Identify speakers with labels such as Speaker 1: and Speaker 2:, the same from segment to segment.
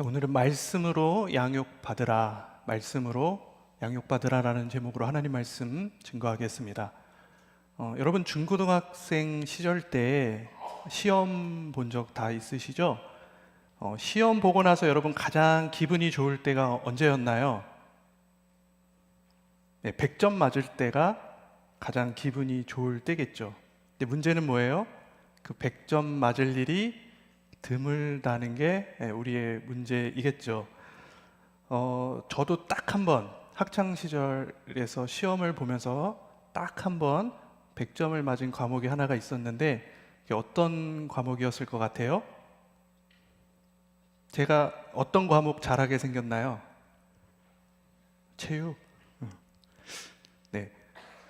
Speaker 1: 자, 오늘은 말씀으로 양육 받으라, 말씀으로 양육 받으라라는 제목으로 하나님 말씀 증거하겠습니다. 어, 여러분 중고등학생 시절 때 시험 본 적 다 있으시죠? 어, 시험 보고 나서 여러분 가장 기분이 좋을 때가 언제였나요? 네, 100점 맞을 때가 가장 기분이 좋을 때겠죠. 근데 문제는 뭐예요? 그 100점 맞을 일이 드물다는 게 예, 우리의 문제이겠죠. 어, 저도 딱 한 번 학창 시절에서 시험을 보면서 딱 한 번 100점을 맞은 과목이 하나가 있었는데 어떤 과목이었을 것 같아요? 제가 어떤 과목 잘하게 생겼나요? 체육. 음. 네.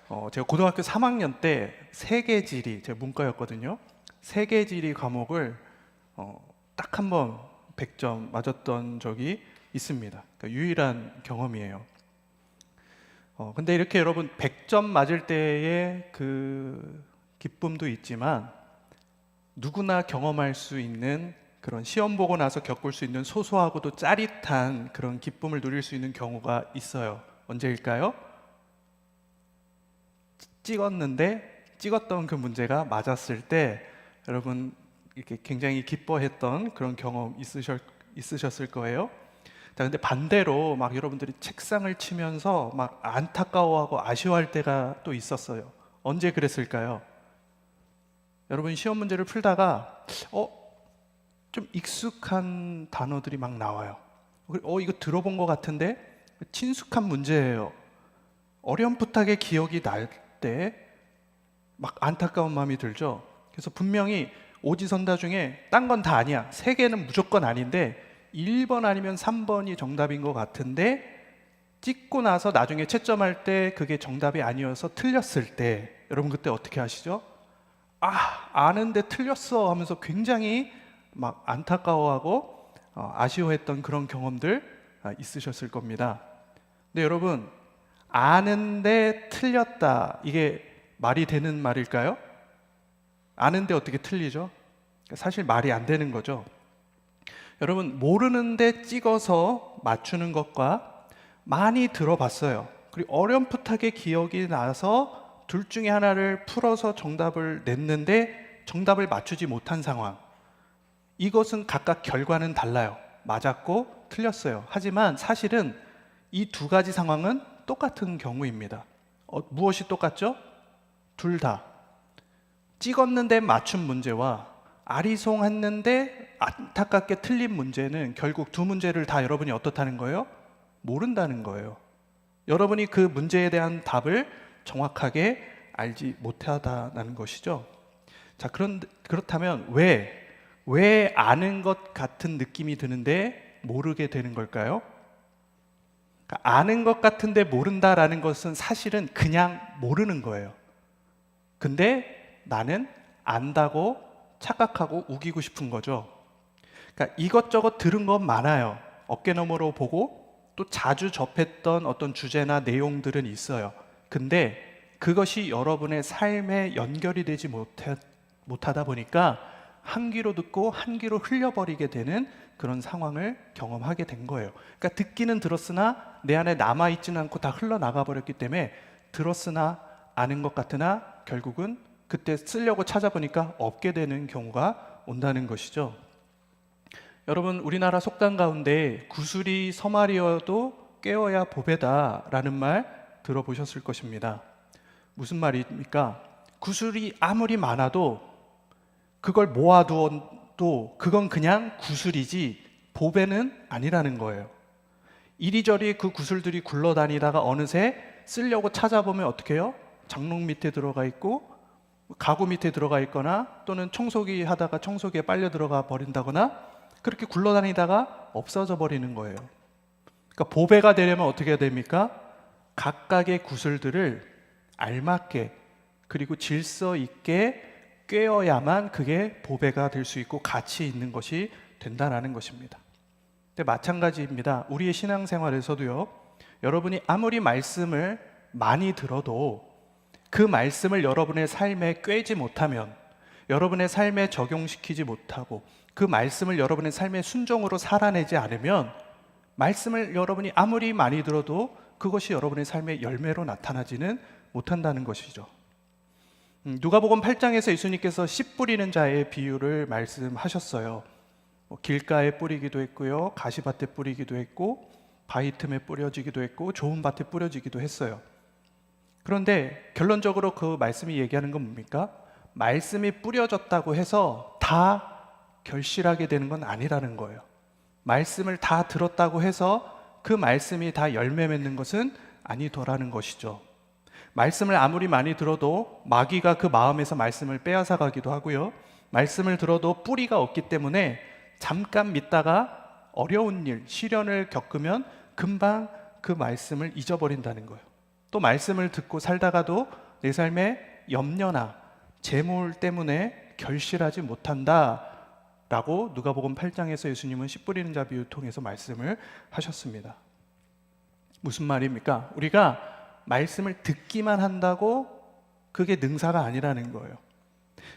Speaker 1: 어, 제가 고등학교 3학년 때 세계지리, 제가 문과였거든요. 세계지리 과목을 어, 딱 한 번 100점 맞았던 적이 있습니다. 그러니까 유일한 경험이에요. 어, 근데 이렇게 여러분 100점 맞을 때의 그 기쁨도 있지만 누구나 경험할 수 있는 그런 시험 보고 나서 겪을 수 있는 소소하고도 짜릿한 그런 기쁨을 누릴 수 있는 경우가 있어요. 언제일까요? 찍었는데 찍었던 그 문제가 맞았을 때 여러분 이렇게 굉장히 기뻐했던 그런 경험 있으셨, 있으셨을 거예요. 자, 근데 반대로 막 여러분들이 책상을 치면서 막 안타까워하고 아쉬워할 때가 또 있었어요. 언제 그랬을까요? 여러분 시험 문제를 풀다가 어, 좀 익숙한 단어들이 막 나와요. 어, 이거 들어본 것 같은데 친숙한 문제예요. 어렴풋하게 기억이 날 때 막 안타까운 마음이 들죠. 그래서 분명히 오지선다 중에 딴 건 다 아니야. 세 개는 무조건 아닌데 1번 아니면 3번이 정답인 것 같은데 찍고 나서 나중에 채점할 때 그게 정답이 아니어서 틀렸을 때 여러분 그때 어떻게 하시죠? 아 아는데 틀렸어 하면서 굉장히 막 안타까워하고 어, 아쉬워했던 그런 경험들 아, 있으셨을 겁니다. 근데 여러분 아는데 틀렸다 이게 말이 되는 말일까요? 아는데 어떻게 틀리죠? 사실 말이 안 되는 거죠. 여러분 모르는데 찍어서 맞추는 것과 많이 들어봤어요. 그리고 어렴풋하게 기억이 나서 둘 중에 하나를 풀어서 정답을 냈는데 정답을 맞추지 못한 상황. 이것은 각각 결과는 달라요. 맞았고 틀렸어요. 하지만 사실은 이 두 가지 상황은 똑같은 경우입니다. 어, 무엇이 똑같죠? 둘 다. 찍었는데 맞춘 문제와 아리송했는데 안타깝게 틀린 문제는 결국 두 문제를 다 여러분이 어떻다는 거예요? 모른다는 거예요. 여러분이 그 문제에 대한 답을 정확하게 알지 못하다는 것이죠. 자, 그런 그렇다면 왜 왜 아는 것 같은 느낌이 드는데 모르게 되는 걸까요? 그러니까 아는 것 같은데 모른다라는 것은 사실은 그냥 모르는 거예요. 근데 나는 안다고 착각하고 우기고 싶은 거죠. 그러니까 이것저것 들은 건 많아요. 어깨너머로 보고 또 자주 접했던 어떤 주제나 내용들은 있어요. 근데 그것이 여러분의 삶에 연결이 되지 못해, 못하다 보니까 한 귀로 듣고 한 귀로 흘려버리게 되는 그런 상황을 경험하게 된 거예요. 그러니까 듣기는 들었으나 내 안에 남아있지는 않고 다 흘러나가 버렸기 때문에 들었으나 아는 것 같으나 결국은 그때 쓰려고 찾아보니까 없게 되는 경우가 온다는 것이죠. 여러분 우리나라 속담 가운데 구슬이 서말이어도 깨어야 보배다라는 말 들어보셨을 것입니다. 무슨 말입니까? 구슬이 아무리 많아도 그걸 모아두어도 그건 그냥 구슬이지 보배는 아니라는 거예요. 이리저리 그 구슬들이 굴러다니다가 어느새 쓰려고 찾아보면 어떻게 해요? 장롱 밑에 들어가 있고 가구 밑에 들어가 있거나 또는 청소기 하다가 청소기에 빨려 들어가 버린다거나 그렇게 굴러다니다가 없어져 버리는 거예요. 그러니까 보배가 되려면 어떻게 해야 됩니까? 각각의 구슬들을 알맞게 그리고 질서 있게 꿰어야만 그게 보배가 될 수 있고 가치 있는 것이 된다라는 것입니다. 근데 마찬가지입니다. 우리의 신앙생활에서도요. 여러분이 아무리 말씀을 많이 들어도 그 말씀을 여러분의 삶에 꿰지 못하면 여러분의 삶에 적용시키지 못하고 그 말씀을 여러분의 삶의 순종으로 살아내지 않으면 말씀을 여러분이 아무리 많이 들어도 그것이 여러분의 삶의 열매로 나타나지는 못한다는 것이죠. 음, 누가복음 8장에서 예수님께서 씨 뿌리는 자의 비유를 말씀하셨어요. 뭐 길가에 뿌리기도 했고요, 가시밭에 뿌리기도 했고, 바위 틈에 뿌려지기도 했고, 좋은 밭에 뿌려지기도 했어요. 그런데 결론적으로 그 말씀이 얘기하는 건 뭡니까? 말씀이 뿌려졌다고 해서 다 결실하게 되는 건 아니라는 거예요. 말씀을 다 들었다고 해서 그 말씀이 다 열매 맺는 것은 아니더라는 것이죠. 말씀을 아무리 많이 들어도 마귀가 그 마음에서 말씀을 빼앗아 가기도 하고요. 말씀을 들어도 뿌리가 없기 때문에 잠깐 믿다가 어려운 일, 시련을 겪으면 금방 그 말씀을 잊어버린다는 거예요. 또 말씀을 듣고 살다가도 내 삶에 염려나 재물 때문에 결실하지 못한다. 라고 누가복음 8장에서 예수님은 씨 뿌리는 자 비유 통해서 말씀을 하셨습니다. 무슨 말입니까? 우리가 말씀을 듣기만 한다고 그게 능사가 아니라는 거예요.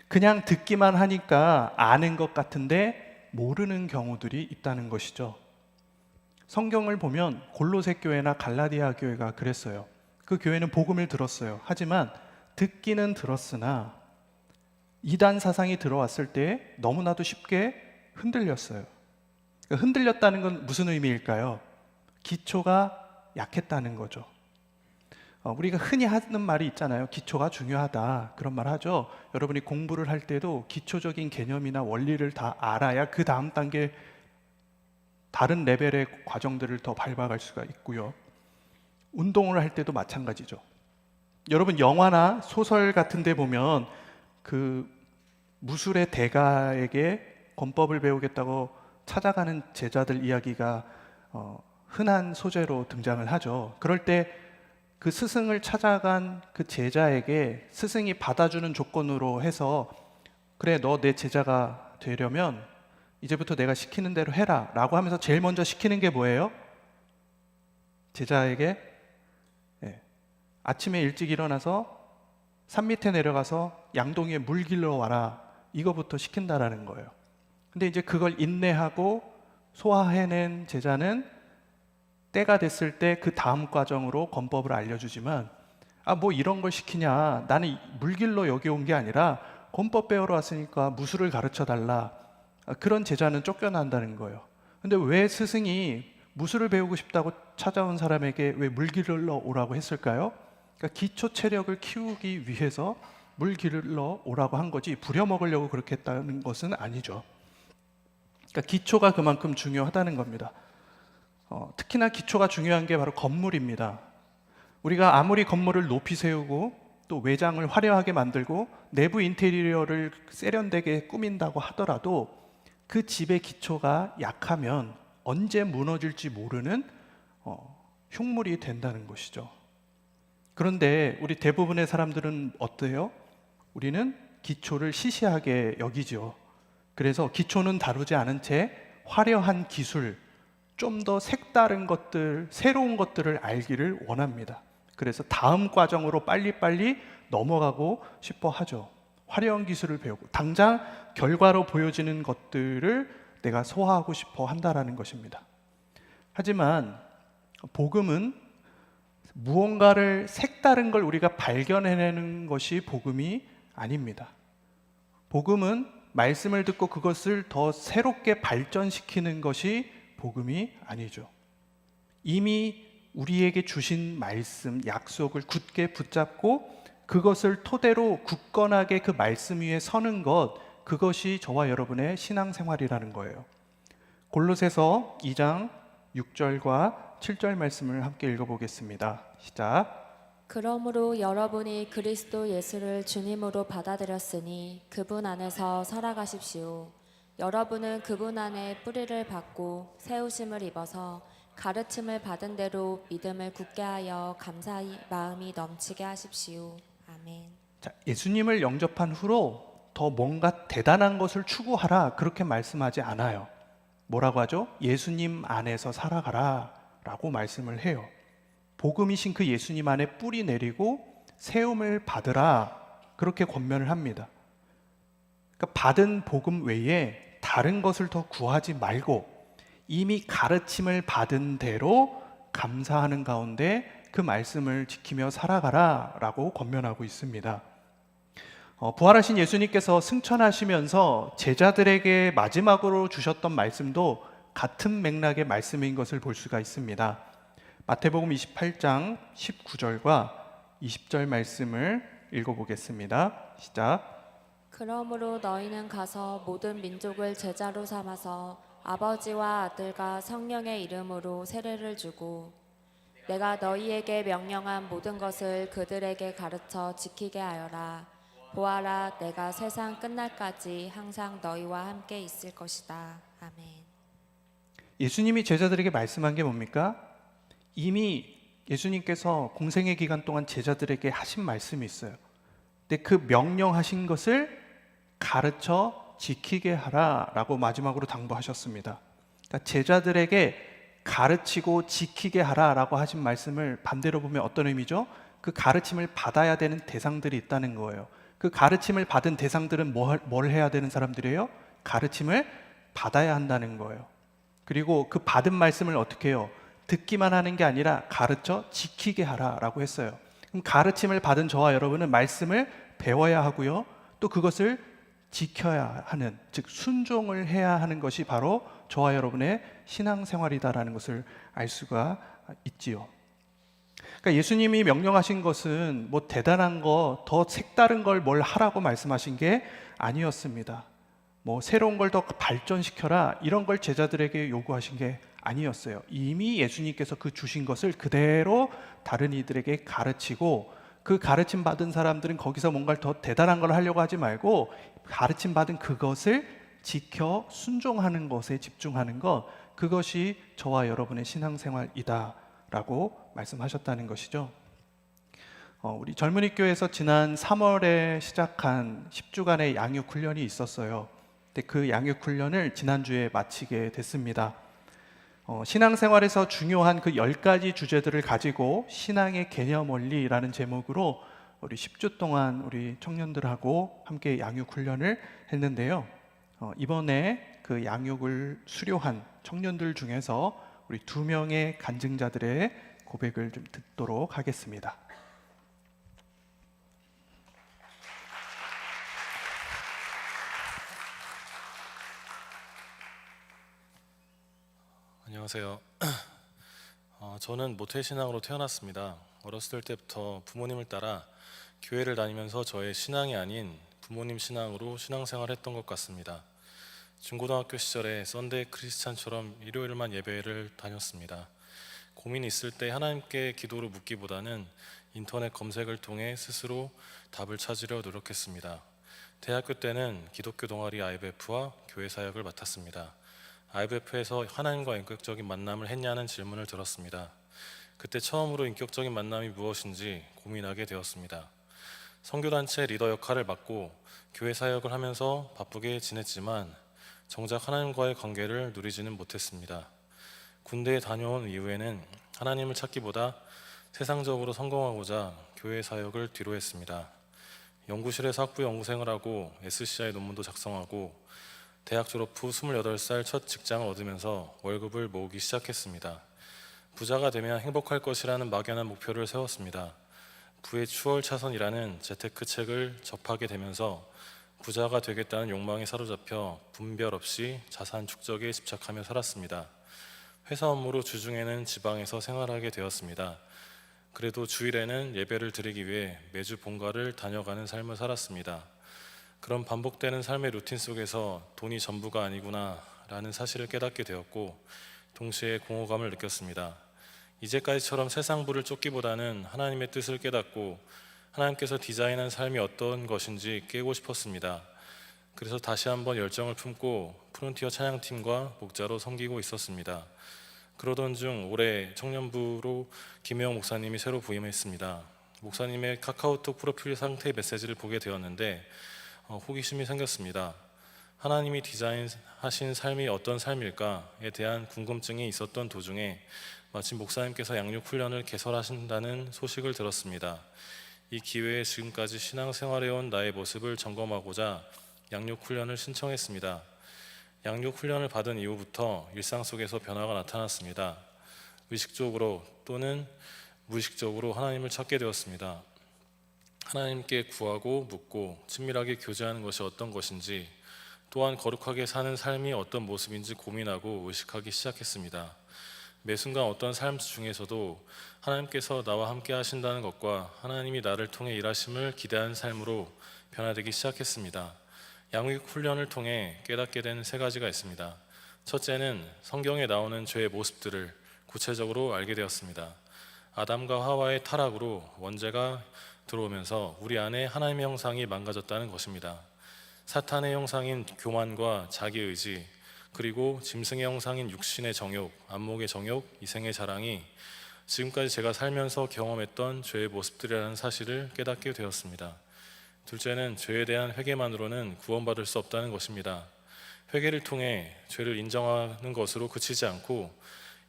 Speaker 1: 그냥 듣기만 하니까 아는 것 같은데 모르는 경우들이 있다는 것이죠. 성경을 보면 골로새 교회나 갈라디아 교회가 그랬어요. 그 교회는 복음을 들었어요. 하지만 듣기는 들었으나 이단 사상이 들어왔을 때 너무나도 쉽게 흔들렸어요. 그러니까 흔들렸다는 건 무슨 의미일까요? 기초가 약했다는 거죠. 어, 우리가 흔히 하는 말이 있잖아요. 기초가 중요하다. 그런 말 하죠. 여러분이 공부를 할 때도 기초적인 개념이나 원리를 다 알아야 그 다음 단계 다른 레벨의 과정들을 더 밟아갈 수가 있고요. 운동을 할 때도 마찬가지죠. 여러분 영화나 소설 같은 데 보면 그 무술의 대가에게 권법을 배우겠다고 찾아가는 제자들 이야기가 어, 흔한 소재로 등장을 하죠. 그럴 때 그 스승을 찾아간 그 제자에게 스승이 받아주는 조건으로 해서 그래 너 내 제자가 되려면 이제부터 내가 시키는 대로 해라 라고 하면서 제일 먼저 시키는 게 뭐예요? 제자에게 예, 아침에 일찍 일어나서 산 밑에 내려가서 양동이에 물 길러 와라 이거부터 시킨다라는 거예요. 근데 이제 그걸 인내하고 소화해낸 제자는 때가 됐을 때 그 다음 과정으로 권법을 알려주지만 아 뭐 이런 걸 시키냐 나는 물 길러 여기 온 게 아니라 권법 배우러 왔으니까 무술을 가르쳐 달라 아, 그런 제자는 쫓겨난다는 거예요. 근데 왜 스승이 무술을 배우고 싶다고 찾아온 사람에게 왜 물 길러 오라고 했을까요? 그러니까 기초 체력을 키우기 위해서 물 길러 오라고 한 거지 부려먹으려고 그렇게 했다는 것은 아니죠. 그러니까 기초가 그만큼 중요하다는 겁니다. 어, 특히나 기초가 중요한 게 바로 건물입니다. 우리가 아무리 건물을 높이 세우고 또 외장을 화려하게 만들고 내부 인테리어를 세련되게 꾸민다고 하더라도 그 집의 기초가 약하면 언제 무너질지 모르는 어, 흉물이 된다는 것이죠. 그런데 우리 대부분의 사람들은 어때요? 우리는 기초를 시시하게 여기죠. 그래서 기초는 다루지 않은 채 화려한 기술, 좀 더 색다른 것들, 새로운 것들을 알기를 원합니다. 그래서 다음 과정으로 빨리빨리 넘어가고 싶어 하죠. 화려한 기술을 배우고 당장 결과로 보여지는 것들을 내가 소화하고 싶어 한다라는 것입니다. 하지만 복음은 무언가를 색다른 걸 우리가 발견해내는 것이 복음이 아닙니다. 복음은 말씀을 듣고 그것을 더 새롭게 발전시키는 것이 복음이 아니죠. 이미 우리에게 주신 말씀, 약속을 굳게 붙잡고 그것을 토대로 굳건하게 그 말씀 위에 서는 것, 그것이 저와 여러분의 신앙생활이라는 거예요. 골로새서 2장 6절과 7절 말씀을 함께 읽어보겠습니다. 시작.
Speaker 2: 그러므로 여러분이 그리스도 예수를 주님으로 받아들였으니 그분 안에서 살아가십시오. 여러분은 그분 안에 뿌리를 받고 세우심을 입어서 가르침을 받은 대로 믿음을 굳게 하여 감사의 마음이 넘치게 하십시오. 아멘.
Speaker 1: 자, 예수님을 영접한 후로 더 뭔가 대단한 것을 추구하라 그렇게 말씀하지 않아요. 뭐라고 하죠? 예수님 안에서 살아가라 라고 말씀을 해요. 복음이신 그 예수님 안에 뿌리 내리고 세움을 받으라 그렇게 권면을 합니다. 그러니까 받은 복음 외에 다른 것을 더 구하지 말고 이미 가르침을 받은 대로 감사하는 가운데 그 말씀을 지키며 살아가라 라고 권면하고 있습니다. 어, 부활하신 예수님께서 승천하시면서 제자들에게 마지막으로 주셨던 말씀도 같은 맥락의 말씀인 것을 볼 수가 있습니다. 마태복음 28장 19절과 20절 말씀을 읽어보겠습니다. 시작.
Speaker 2: 그러므로 너희는 가서 모든 민족을 제자로 삼아서 아버지와 아들과 성령의 이름으로 세례를 주고 내가 너희에게 명령한 모든 것을 그들에게 가르쳐 지키게 하여라. 보아라, 내가 세상 끝날까지 항상 너희와 함께 있을 것이다. 아멘.
Speaker 1: 예수님이 제자들에게 말씀한 게 뭡니까? 이미 예수님께서 공생의 기간 동안 제자들에게 하신 말씀이 있어요. 근데 그 명령하신 것을 가르쳐 지키게 하라라고 마지막으로 당부하셨습니다. 그러니까 제자들에게 가르치고 지키게 하라라고 하신 말씀을 반대로 보면 어떤 의미죠? 그 가르침을 받아야 되는 대상들이 있다는 거예요. 그 가르침을 받은 대상들은 뭘, 뭘 해야 되는 사람들이에요? 가르침을 받아야 한다는 거예요. 그리고 그 받은 말씀을 어떻게 해요? 듣기만 하는 게 아니라 가르쳐 지키게 하라라고 했어요. 그럼 가르침을 받은 저와 여러분은 말씀을 배워야 하고요. 또 그것을 지켜야 하는, 즉 순종을 해야 하는 것이 바로 저와 여러분의 신앙생활이다라는 것을 알 수가 있지요. 그러니까 예수님이 명령하신 것은 뭐 대단한 거, 더 색다른 걸 뭘 하라고 말씀하신 게 아니었습니다. 뭐 새로운 걸 더 발전시켜라 이런 걸 제자들에게 요구하신 게 아니었어요. 이미 예수님께서 그 주신 것을 그대로 다른 이들에게 가르치고 그 가르침 받은 사람들은 거기서 뭔가 더 대단한 걸 하려고 하지 말고 가르침 받은 그것을 지켜 순종하는 것에 집중하는 것 그것이 저와 여러분의 신앙생활이다라고 말씀하셨다는 것이죠. 어, 우리 젊은이 교회에서 지난 3월에 시작한 10주간의 양육 훈련이 있었어요. 근데 그 양육 훈련을 지난주에 마치게 됐습니다. 어, 신앙생활에서 중요한 그 10가지 주제들을 가지고 신앙의 개념 원리라는 제목으로 우리 10주 동안 우리 청년들하고 함께 양육 훈련을 했는데요. 어, 이번에 그 양육을 수료한 청년들 중에서 우리 두 명의 간증자들의 고백을 좀 듣도록 하겠습니다.
Speaker 3: 안녕하세요. 어, 저는 모태신앙으로 태어났습니다. 어렸을 때부터 부모님을 따라 교회를 다니면서 저의 신앙이 아닌 부모님 신앙으로 신앙생활했던 것 같습니다. 중고등학교 시절에 썬데이 크리스찬처럼 일요일만 예배를 다녔습니다. 고민이 있을 때 하나님께 기도로 묻기보다는 인터넷 검색을 통해 스스로 답을 찾으려 노력했습니다. 대학교 때는 기독교 동아리 IBF와 교회 사역을 맡았습니다. IBF에서 하나님과 인격적인 만남을 했냐는 질문을 들었습니다. 그때 처음으로 인격적인 만남이 무엇인지 고민하게 되었습니다. 선교단체 리더 역할을 맡고 교회 사역을 하면서 바쁘게 지냈지만 정작 하나님과의 관계를 누리지는 못했습니다. 군대에 다녀온 이후에는 하나님을 찾기보다 세상적으로 성공하고자 교회 사역을 뒤로 했습니다. 연구실에서 학부 연구생을 하고 SCI 논문도 작성하고 대학 졸업 후 28살 첫 직장을 얻으면서 월급을 모으기 시작했습니다. 부자가 되면 행복할 것이라는 막연한 목표를 세웠습니다. 부의 추월 차선이라는 재테크 책을 접하게 되면서 부자가 되겠다는 욕망에 사로잡혀 분별 없이 자산 축적에 집착하며 살았습니다. 회사 업무로 주중에는 지방에서 생활하게 되었습니다. 그래도 주일에는 예배를 드리기 위해 매주 본가를 다녀가는 삶을 살았습니다. 그런 반복되는 삶의 루틴 속에서 돈이 전부가 아니구나 라는 사실을 깨닫게 되었고 동시에 공허감을 느꼈습니다. 이제까지처럼 세상 부를 쫓기보다는 하나님의 뜻을 깨닫고 하나님께서 디자인한 삶이 어떤 것인지 깨고 싶었습니다. 그래서 다시 한번 열정을 품고 프론티어 찬양팀과 목자로 섬기고 있었습니다. 그러던 중 올해 청년부로 김혜영 목사님이 새로 부임했습니다. 목사님의 카카오톡 프로필 상태 메시지를 보게 되었는데 어, 호기심이 생겼습니다. 하나님이 디자인하신 삶이 어떤 삶일까에 대한 궁금증이 있었던 도중에 마침 목사님께서 양육 훈련을 개설하신다는 소식을 들었습니다. 이 기회에 지금까지 신앙생활해온 나의 모습을 점검하고자 양육 훈련을 신청했습니다. 양육 훈련을 받은 이후부터 일상 속에서 변화가 나타났습니다. 의식적으로 또는 무의식적으로 하나님을 찾게 되었습니다. 하나님께 구하고 묻고 친밀하게 교제하는 것이 어떤 것인지 또한 거룩하게 사는 삶이 어떤 모습인지 고민하고 의식하기 시작했습니다. 매 순간 어떤 삶 중에서도 하나님께서 나와 함께 하신다는 것과 하나님이 나를 통해 일하심을 기대하는 삶으로 변화되기 시작했습니다. 양육 훈련을 통해 깨닫게 된 세 가지가 있습니다. 첫째는 성경에 나오는 죄의 모습들을 구체적으로 알게 되었습니다. 아담과 하와의 타락으로 원죄가 들어오면서 우리 안에 하나님의 형상이 망가졌다는 것입니다. 사탄의 형상인 교만과 자기의지, 그리고 짐승의 형상인 육신의 정욕, 안목의 정욕, 이생의 자랑이 지금까지 제가 살면서 경험했던 죄의 모습들이라는 사실을 깨닫게 되었습니다. 둘째는 죄에 대한 회개만으로는 구원받을 수 없다는 것입니다. 회개를 통해 죄를 인정하는 것으로 그치지 않고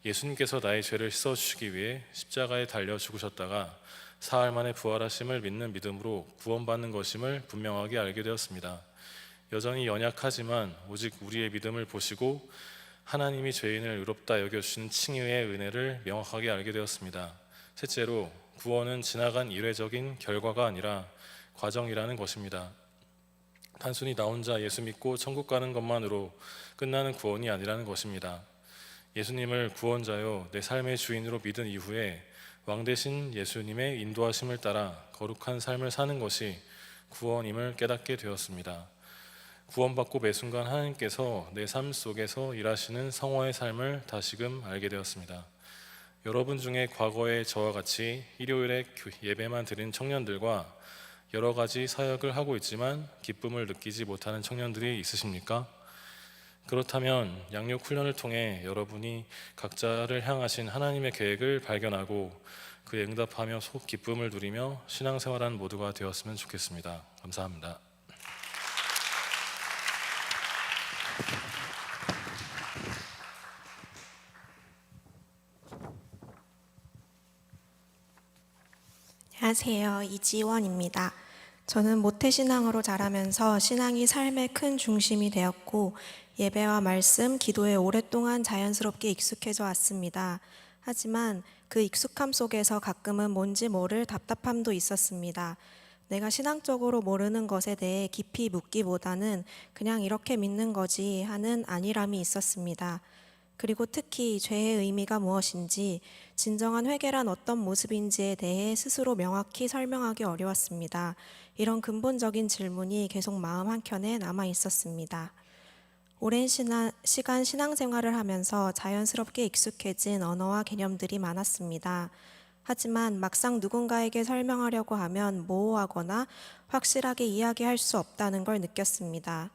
Speaker 3: 예수님께서 나의 죄를 씻어 주시기 위해 십자가에 달려 죽으셨다가 사흘 만에 부활하심을 믿는 믿음으로 구원받는 것임을 분명하게 알게 되었습니다. 여전히 연약하지만 오직 우리의 믿음을 보시고 하나님이 죄인을 의롭다 여겨주시는 칭의의 은혜를 명확하게 알게 되었습니다. 셋째로 구원은 지나간 이례적인 결과가 아니라 과정이라는 것입니다. 단순히 나 혼자 예수 믿고 천국 가는 것만으로 끝나는 구원이 아니라는 것입니다. 예수님을 구원자요 내 삶의 주인으로 믿은 이후에 왕 대신 예수님의 인도하심을 따라 거룩한 삶을 사는 것이 구원임을 깨닫게 되었습니다. 구원받고 매 순간 하나님께서 내 삶 속에서 일하시는 성화의 삶을 다시금 알게 되었습니다. 여러분 중에 과거에 저와 같이 일요일에 교- 예배만 드린 청년들과 여러 가지 사역을 하고 있지만 기쁨을 느끼지 못하는 청년들이 있으십니까? 그렇다면 양육 훈련을 통해 여러분이 각자를 향하신 하나님의 계획을 발견하고 그에 응답하며 속 기쁨을 누리며 신앙생활하는 모두가 되었으면 좋겠습니다. 감사합니다.
Speaker 4: 안녕하세요. 이지원입니다. 저는 모태신앙으로 자라면서 신앙이 삶의 큰 중심이 되었고 예배와 말씀, 기도에 오랫동안 자연스럽게 익숙해져 왔습니다. 하지만 그 익숙함 속에서 가끔은 뭔지 모를 답답함도 있었습니다. 내가 신앙적으로 모르는 것에 대해 깊이 묻기보다는 그냥 이렇게 믿는 거지 하는 안일함이 있었습니다. 그리고 특히 죄의 의미가 무엇인지, 진정한 회개란 어떤 모습인지에 대해 스스로 명확히 설명하기 어려웠습니다. 이런 근본적인 질문이 계속 마음 한켠에 남아 있었습니다. 오랜 시나, 시간 신앙생활을 하면서 자연스럽게 익숙해진 언어와 개념들이 많았습니다. 하지만 막상 누군가에게 설명하려고 하면 모호하거나 확실하게 이야기할 수 없다는 걸 느꼈습니다.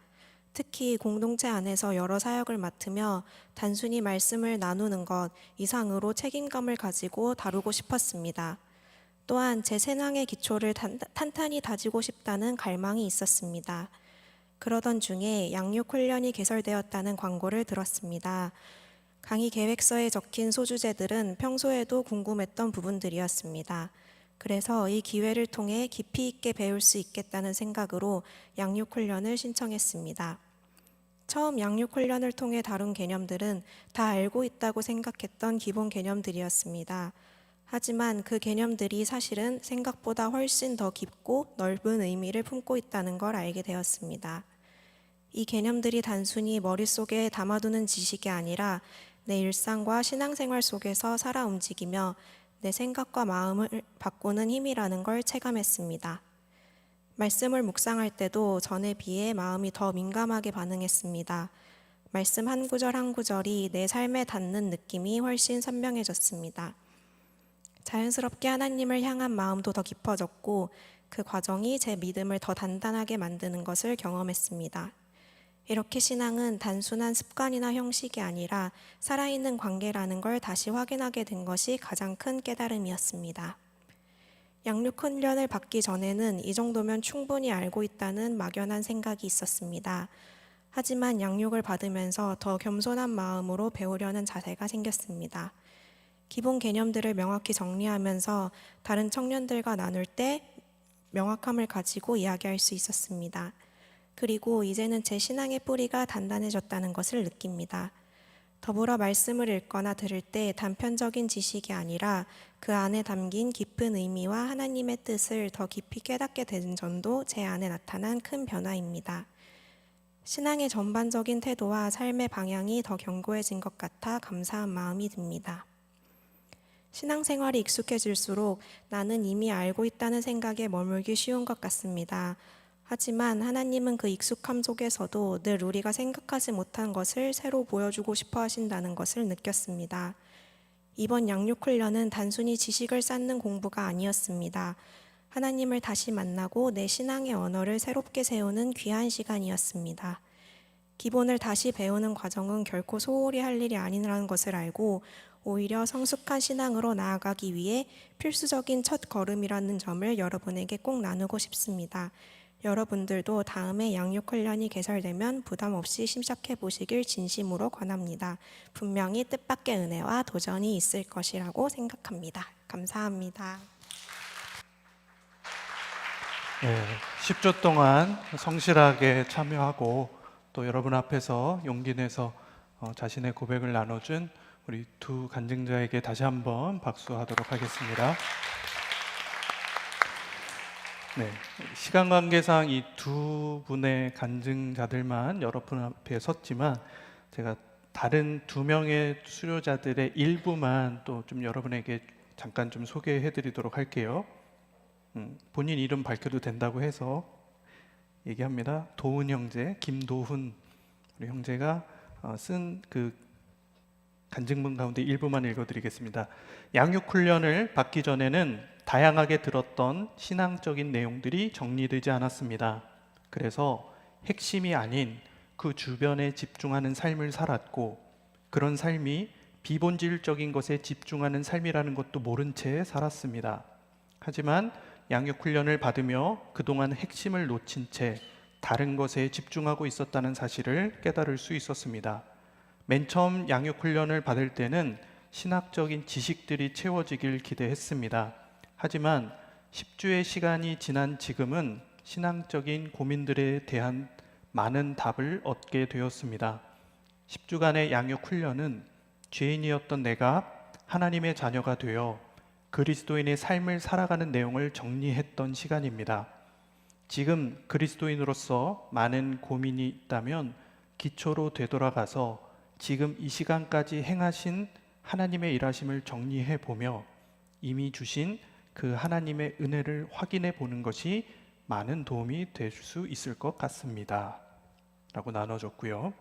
Speaker 4: 특히 공동체 안에서 여러 사역을 맡으며 단순히 말씀을 나누는 것 이상으로 책임감을 가지고 다루고 싶었습니다. 또한 제 신앙의 기초를 탄- 탄탄히 다지고 싶다는 갈망이 있었습니다. 그러던 중에 양육 훈련이 개설되었다는 광고를 들었습니다. 강의 계획서에 적힌 소주제들은 평소에도 궁금했던 부분들이었습니다. 그래서 이 기회를 통해 깊이 있게 배울 수 있겠다는 생각으로 양육 훈련을 신청했습니다. 처음 양육 훈련을 통해 다룬 개념들은 다 알고 있다고 생각했던 기본 개념들이었습니다. 하지만 그 개념들이 사실은 생각보다 훨씬 더 깊고 넓은 의미를 품고 있다는 걸 알게 되었습니다. 이 개념들이 단순히 머릿속에 담아두는 지식이 아니라 내 일상과 신앙생활 속에서 살아 움직이며 내 생각과 마음을 바꾸는 힘이라는 걸 체감했습니다. 말씀을 묵상할 때도 전에 비해 마음이 더 민감하게 반응했습니다. 말씀 한 구절 한 구절이 내 삶에 닿는 느낌이 훨씬 선명해졌습니다. 자연스럽게 하나님을 향한 마음도 더 깊어졌고 그 과정이 제 믿음을 더 단단하게 만드는 것을 경험했습니다. 이렇게 신앙은 단순한 습관이나 형식이 아니라 살아있는 관계라는 걸 다시 확인하게 된 것이 가장 큰 깨달음이었습니다. 양육 훈련을 받기 전에는 이 정도면 충분히 알고 있다는 막연한 생각이 있었습니다. 하지만 양육을 받으면서 더 겸손한 마음으로 배우려는 자세가 생겼습니다. 기본 개념들을 명확히 정리하면서 다른 청년들과 나눌 때 명확함을 가지고 이야기할 수 있었습니다. 그리고 이제는 제 신앙의 뿌리가 단단해졌다는 것을 느낍니다. 더불어 말씀을 읽거나 들을 때 단편적인 지식이 아니라 그 안에 담긴 깊은 의미와 하나님의 뜻을 더 깊이 깨닫게 되는 점도 제 안에 나타난 큰 변화입니다. 신앙의 전반적인 태도와 삶의 방향이 더 견고해진 것 같아 감사한 마음이 듭니다. 신앙생활이 익숙해질수록 나는 이미 알고 있다는 생각에 머물기 쉬운 것 같습니다. 하지만 하나님은 그 익숙함 속에서도 늘 우리가 생각하지 못한 것을 새로 보여주고 싶어 하신다는 것을 느꼈습니다. 이번 양육 훈련은 단순히 지식을 쌓는 공부가 아니었습니다. 하나님을 다시 만나고 내 신앙의 언어를 새롭게 세우는 귀한 시간이었습니다. 기본을 다시 배우는 과정은 결코 소홀히 할 일이 아니라는 것을 알고 오히려 성숙한 신앙으로 나아가기 위해 필수적인 첫 걸음이라는 점을 여러분에게 꼭 나누고 싶습니다. 여러분들도 다음에 양육 훈련이 개설되면 부담 없이 심착해 보시길 진심으로 권합니다. 분명히 뜻밖의 은혜와 도전이 있을 것이라고 생각합니다. 감사합니다.
Speaker 1: 네, 10주 동안 성실하게 참여하고 또 여러분 앞에서 용기 내서 어, 자신의 고백을 나눠준 우리 두 간증자에게 다시 한번 박수하도록 하겠습니다. 네, 시간 관계상 이 두 분의 간증자들만 여러분 앞에 섰지만 제가 다른 두 명의 수료자들의 일부만 또 좀 여러분에게 잠깐 좀 소개해드리도록 할게요. 음, 본인 이름 밝혀도 된다고 해서 얘기합니다. 도훈 형제, 김도훈 우리 형제가 어, 쓴그 간증문 가운데 일부만 읽어드리겠습니다. 양육 훈련을 받기 전에는 다양하게 들었던 신앙적인 내용들이 정리되지 않았습니다. 그래서 핵심이 아닌 그 주변에 집중하는 삶을 살았고 그런 삶이 비본질적인 것에 집중하는 삶이라는 것도 모른 채 살았습니다. 하지만 양육 훈련을 받으며 그동안 핵심을 놓친 채 다른 것에 집중하고 있었다는 사실을 깨달을 수 있었습니다. 맨 처음 양육 훈련을 받을 때는 신학적인 지식들이 채워지길 기대했습니다. 하지만 10주의 시간이 지난 지금은 신앙적인 고민들에 대한 많은 답을 얻게 되었습니다. 10주간의 양육 훈련은 죄인이었던 내가 하나님의 자녀가 되어 그리스도인의 삶을 살아가는 내용을 정리했던 시간입니다. 지금 그리스도인으로서 많은 고민이 있다면 기초로 되돌아가서 지금 이 시간까지 행하신 하나님의 일하심을 정리해 보며 이미 주신 그 하나님의 은혜를 확인해 보는 것이 많은 도움이 될 수 있을 것 같습니다. 라고 나눠줬고요.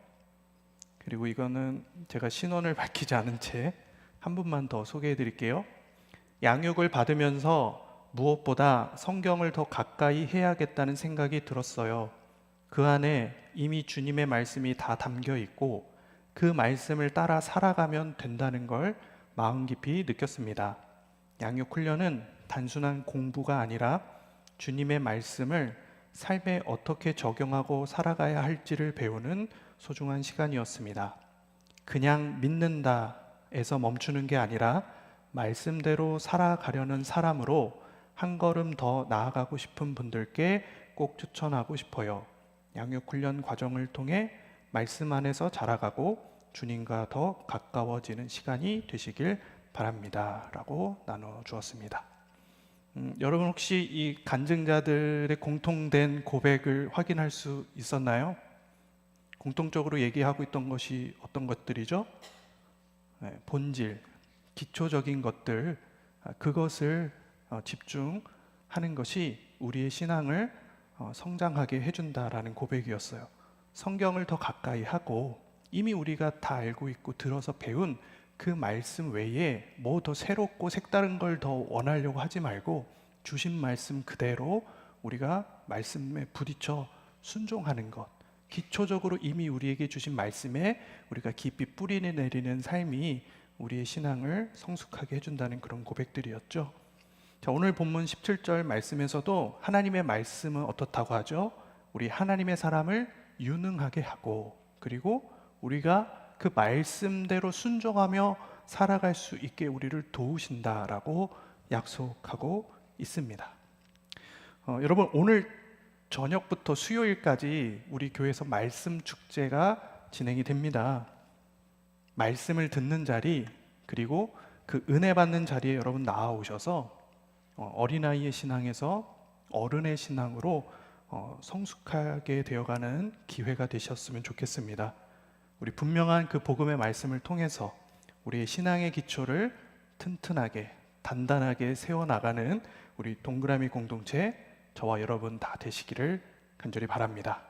Speaker 1: 그리고 이거는 제가 신원을 밝히지 않은 채 한 분만 더 소개해 드릴게요. 양육을 받으면서 무엇보다 성경을 더 가까이 해야겠다는 생각이 들었어요. 그 안에 이미 주님의 말씀이 다 담겨 있고 그 말씀을 따라 살아가면 된다는 걸 마음 깊이 느꼈습니다. 양육 훈련은 단순한 공부가 아니라 주님의 말씀을 삶에 어떻게 적용하고 살아가야 할지를 배우는 소중한 시간이었습니다. 그냥 믿는다에서 멈추는 게 아니라 말씀대로 살아가려는 사람으로 한 걸음 더 나아가고 싶은 분들께 꼭 추천하고 싶어요. 양육 훈련 과정을 통해 말씀 안에서 자라가고 주님과 더 가까워지는 시간이 되시길 바랍니다. 라고 나눠 주었습니다. 음, 여러분 혹시 이 간증자들의 공통된 고백을 확인할 수 있었나요? 공통적으로 얘기하고 있던 것이 어떤 것들이죠? 네, 본질, 기초적인 것들, 아, 그것을 어, 집중하는 것이 우리의 신앙을 어, 성장하게 해준다라는 고백이었어요. 성경을 더 가까이 하고 이미 우리가 다 알고 있고 들어서 배운 그 말씀 외에 뭐 더 새롭고 색다른 걸 더 원하려고 하지 말고 주신 말씀 그대로 우리가 말씀에 부딪혀 순종하는 것. 기초적으로 이미 우리에게 주신 말씀에 우리가 깊이 뿌리 내리는 삶이 우리의 신앙을 성숙하게 해준다는 그런 고백들이었죠. 자, 오늘 본문 17절 말씀에서도 하나님의 말씀은 어떻다고 하죠? 우리 하나님의 사람을 유능하게 하고 그리고 우리가 그 말씀대로 순종하며 살아갈 수 있게 우리를 도우신다라고 약속하고 있습니다. 어, 여러분 오늘 저녁부터 수요일까지 우리 교회에서 말씀 축제가 진행이 됩니다. 말씀을 듣는 자리 그리고 그 은혜 받는 자리에 여러분 나아오셔서 어, 어린아이의 신앙에서 어른의 신앙으로 어, 성숙하게 되어가는 기회가 되셨으면 좋겠습니다. 우리 분명한 그 복음의 말씀을 통해서 우리의 신앙의 기초를 튼튼하게 단단하게 세워 나가는 우리 동그라미 공동체 저와 여러분 다 되시기를 간절히 바랍니다.